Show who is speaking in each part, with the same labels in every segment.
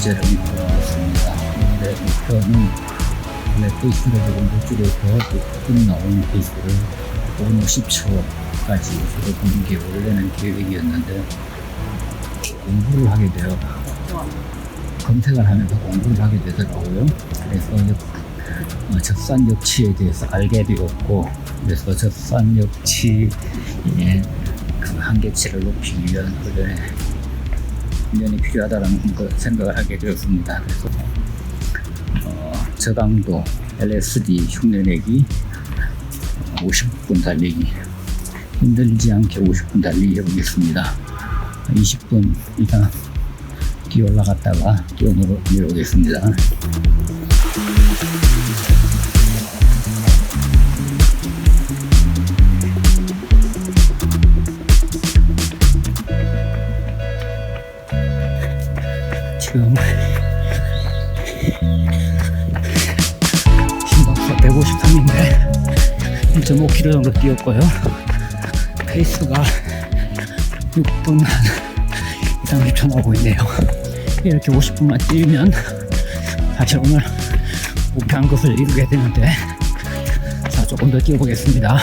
Speaker 1: 번째를 하겠습니다. 오늘의 목표는 원래 페이스를 조금 노출해서 조금 나온 페이스를 5분 50초까지 줄여보는 게 원래는 계획이었는데 공부를 하게 되어 검색을 하면서 공부를 하게 되더라고요. 그래서 역, 어, 젖산 역치에 대해서 알게 되었고 그래서 젖산 역치의 그 한계치를 높이기 위한 훈련에 필요하다는 걸 생각을 하게 되었습니다. 그래서 어, 저강도 LSD 흉내내기 50분 달리기 힘들지 않게 50분 달리기 해보겠습니다. 20분 이상 뛰어 올라갔다가 뛰어 내려오겠습니다. 지금 심박수가 153인데 1.5km 정도 뛰었고요. 페이스가 6분 한 2, 30초 나오고 있네요. 이렇게 50분만 뛰면 사실 오늘 목표한 것을 이루게 되는데 자 조금 더 뛰어보겠습니다.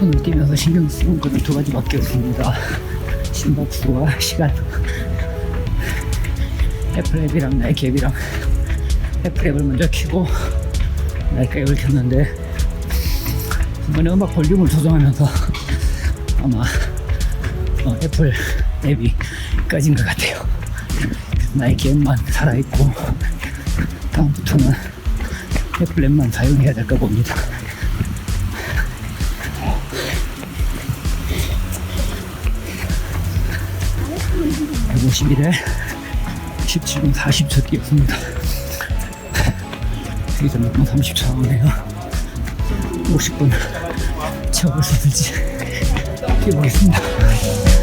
Speaker 1: 손을 뛰면서 신경 쓰는 것은 두 가지밖에 없습니다. 심박수와 시간. 애플 앱이랑 나이키 앱이랑 애플 앱을 먼저 켜고 나이키 앱을 켰는데 이번에 음악 볼륨을 조정하면서 아마 어, 애플 앱이 꺼진 것 같아요. 나이키 앱만 살아있고 다음부터는 애플 앱만 사용해야 될까 봅니다. 151에 17분 40초 뛰었습니다. 여기서 몇분 30초 나오네요. 50분 채워볼 수 있을지 뛰어보겠습니다.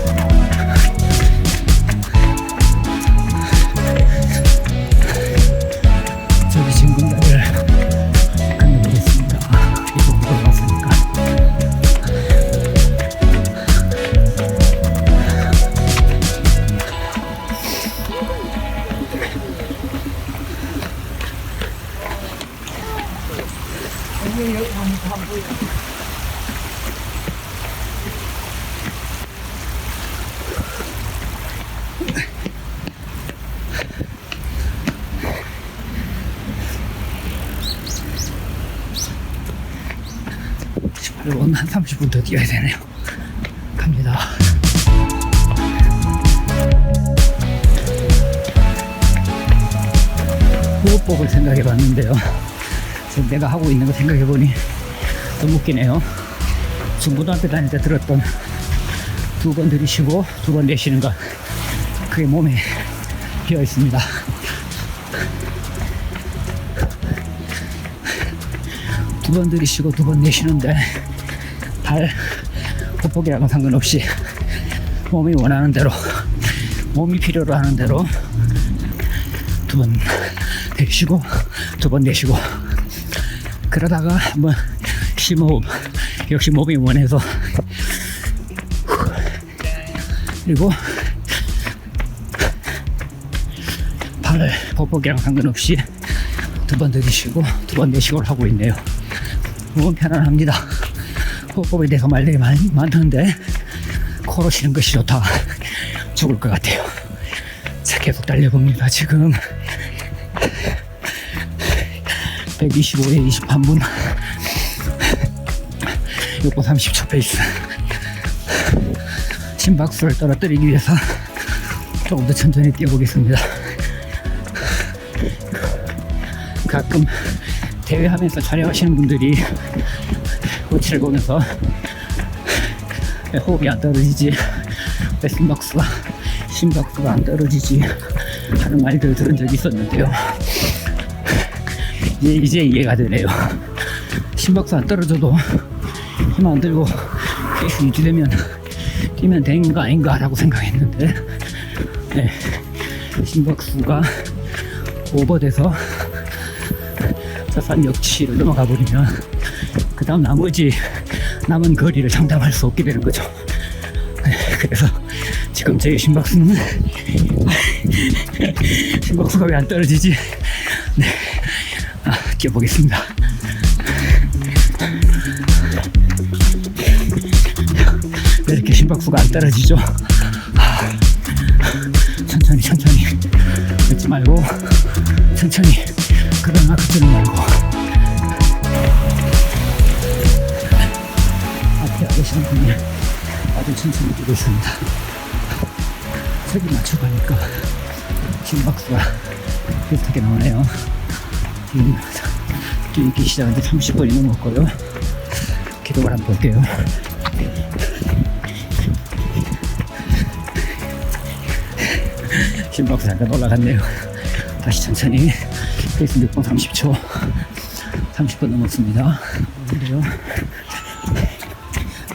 Speaker 1: 그리고 한 30분 더 뛰어야 되네요. 갑니다. 호흡법을 생각해 봤는데요. 내가 하고 있는 거 생각해 보니 너무 웃기네요. 중고등학교 다닐 때 들었던 두 번 들이쉬고 두 번 내쉬는 것. 그게 몸에 비어 있습니다. 두 번 들이쉬고 두 번 내쉬는데 발 호폭이랑은 상관없이 몸이 원하는 대로 몸이 필요로 하는 대로 두 번 내쉬고 두 번 내쉬고 그러다가 한번 심호흡 역시 몸이 원해서 그리고 발을 보폭이랑 상관없이 두번 들이쉬고 두 번 내쉬고를 하고 있네요. 너무 편안합니다. 호흡법에 대해서 말들이 많, 많던데 코로 쉬는 것이 좋다. 죽을 것 같아요. 자, 계속 달려봅니다. 지금 125에 23분 6분 30초 페이스 심박수를 떨어뜨리기 위해서 조금 더 천천히 뛰어보겠습니다. 가끔 대회하면서 촬영하시는 분들이 호치를 보면서 왜 호흡이 안 떨어지지. 왜 심박수가 심박수가 안 떨어지지 하는 말들 들은 적이 있었는데요. 이제, 이제 이해가 되네요. 심박수 안 떨어져도 힘 안 들고 페이스 유지되면 뛰면 되는가 아닌가 라고 생각했는데 네, 심박수가 오버돼서 저산 역치를 넘어가 버리면 그 다음 나머지 남은 거리를 장담할 수 없게 되는 거죠. 네, 그래서 지금 제 심박수는 심박수가 왜 안 떨어지지? 네, 아, 뛰어보겠습니다. 왜 이렇게 심박수가 안 떨어지죠? 아, 천천히 천천히 걷지 말고 천천히 그러나 걷지는 말고 천천히 뛰고 있습니다 색이 맞춰 가니까 심박수가 비슷하게 나오네요 뛰기 시작한 지 30분이 넘었고요 기록을 한번 볼게요 심박수 잠깐 올라갔네요. 다시 천천히 페이스 6분 30초 30분 넘었습니다. 그래요.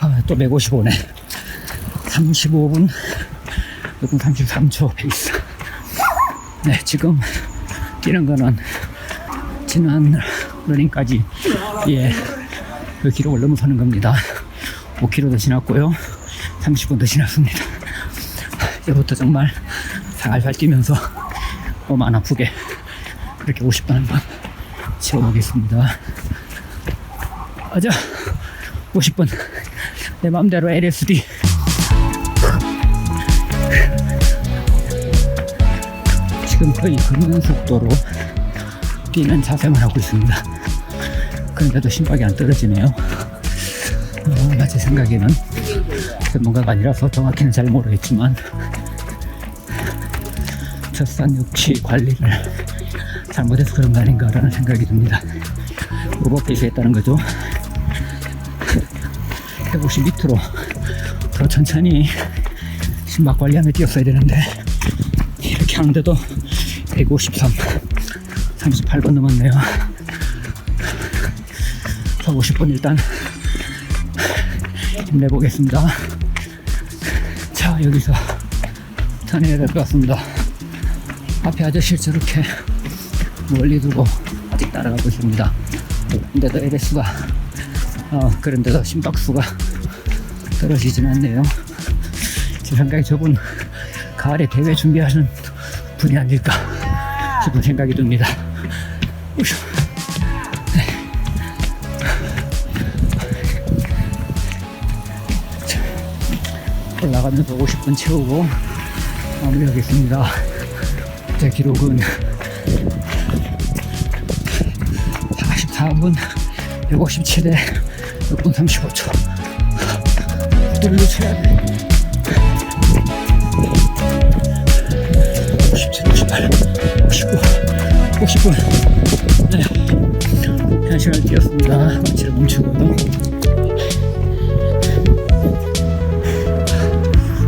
Speaker 1: 아, 또 155네. 35분 6분 33초 페이스. 네, 지금 뛰는 거는 지난 러닝까지 예, 그 기록을 넘어서는 겁니다. 5km도 지났고요. 30분도 지났습니다. 이제부터 정말 살살 뛰면서 몸 안 아프게 그렇게 50분 한번 채워보겠습니다. 아자 50분 내 마음대로 LSD 지금 거의 걷는 속도로 뛰는 자세만 하고 있습니다. 그런데도 심박이 안 떨어지네요. 어, 제 생각에는 전문가가 아니라서 정확히는 잘 모르겠지만 젖산 육취 관리를 잘못해서 그런 거 아닌가라는 생각이 듭니다. 오버페이스 했다는 거죠. 150 밑으로 더 천천히 심박 관리하며 뛰었어야 되는데 이렇게 하는데도 153 38분 넘었네요. 150분 일단 힘내보겠습니다. 자 여기서 전해야 될 것 같습니다. 앞에 아저씨를 저렇게 멀리 두고 아직 따라가고 있습니다. 근데도 LS가 어, 그런데도 심박수가 떨어지진 않네요. 제 생각에 저분 가을에 대회 준비하는 분이 아닐까 싶은 생각이 듭니다. 올라가면서 50분 채우고 마무리하겠습니다. 제 기록은 44분 157에 6분 35초 속도를 늦춰야 돼 57, 58, 59, 50분 네. 한 시간 뛰었습니다. 마치를 멈추고요.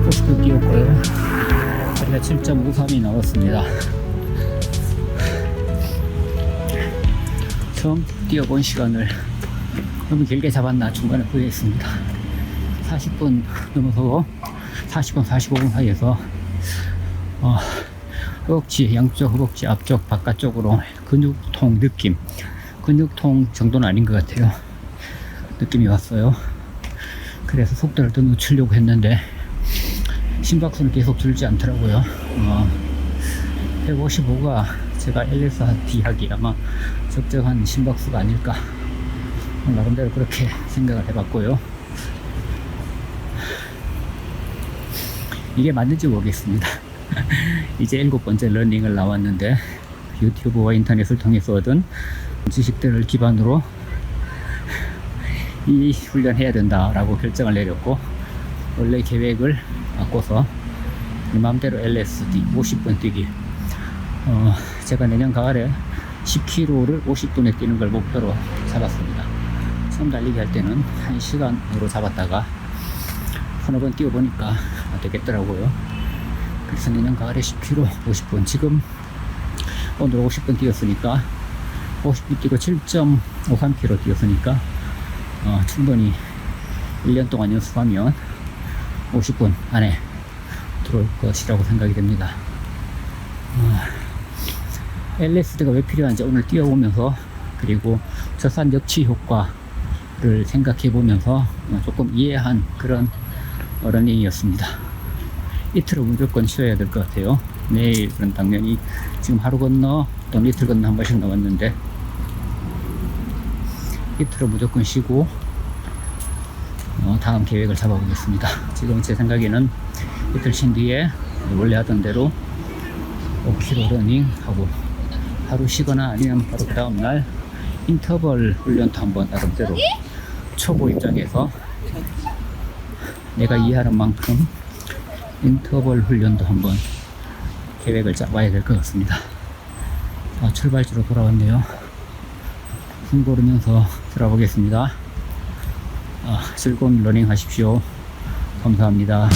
Speaker 1: 50분 뛰었고요. 거리가 7.53이 나왔습니다. 처음 뛰어본 시간을 너무 길게 잡았나 중간에 후회했습니다. 40분 넘어서 40분, 45분 사이에서 어, 허벅지, 양쪽 허벅지 앞쪽, 바깥쪽으로 근육통 느낌, 근육통 정도는 아닌 것 같아요. 느낌이 왔어요. 그래서 속도를 더 늦추려고 했는데 심박수는 계속 줄지 않더라고요. 어, 155가 제가 LSD 하기 아마 적정한 심박수가 아닐까 나름대로 그렇게 생각을 해봤고요 이게 맞는지 모르겠습니다 이제 일곱 번째 러닝을 나왔는데 유튜브와 인터넷을 통해서 얻은 지식들을 기반으로 이 훈련 해야 된다라고 결정을 내렸고 원래 계획을 바꿔서 내 마음대로 LSD 50분 뛰기 어, 제가 내년 가을에 10km를 50분에 뛰는 걸 목표로 잡았습니다. 처음 달리기 할 때는 1시간으로 잡았다가 서너 번 뛰어보니까 안 되겠더라고요. 그래서 내년 가을에 10km 50분 지금 오늘 50분 뛰었으니까 50분 뛰고 7.53km 뛰었으니까 어, 충분히 1년 동안 연습하면 50분 안에 들어올 것이라고 생각이 됩니다. LSD가 왜 필요한지 오늘 뛰어보면서 그리고 저산 역치 효과를 생각해 보면서 조금 이해한 그런 러닝이었습니다. 이틀은 무조건 쉬어야 될 것 같아요. 내일은 당연히 지금 하루 건너 또 이틀 건너 한 번씩 남았는데 이틀은 무조건 쉬고 어, 다음 계획을 잡아보겠습니다. 지금 제 생각에는 이틀 쉰 뒤에 원래 하던 대로 5km 러닝 하고 하루 쉬거나 아니면 바로 그 다음날 인터벌 훈련도 한번 나름대로 초보 입장에서 내가 이해하는 만큼 인터벌 훈련도 한번 계획을 짜봐야 될 것 같습니다. 아, 출발지로 돌아왔네요. 숨 고르면서 들어보겠습니다. 아, 즐거운 러닝 하십시오. 감사합니다.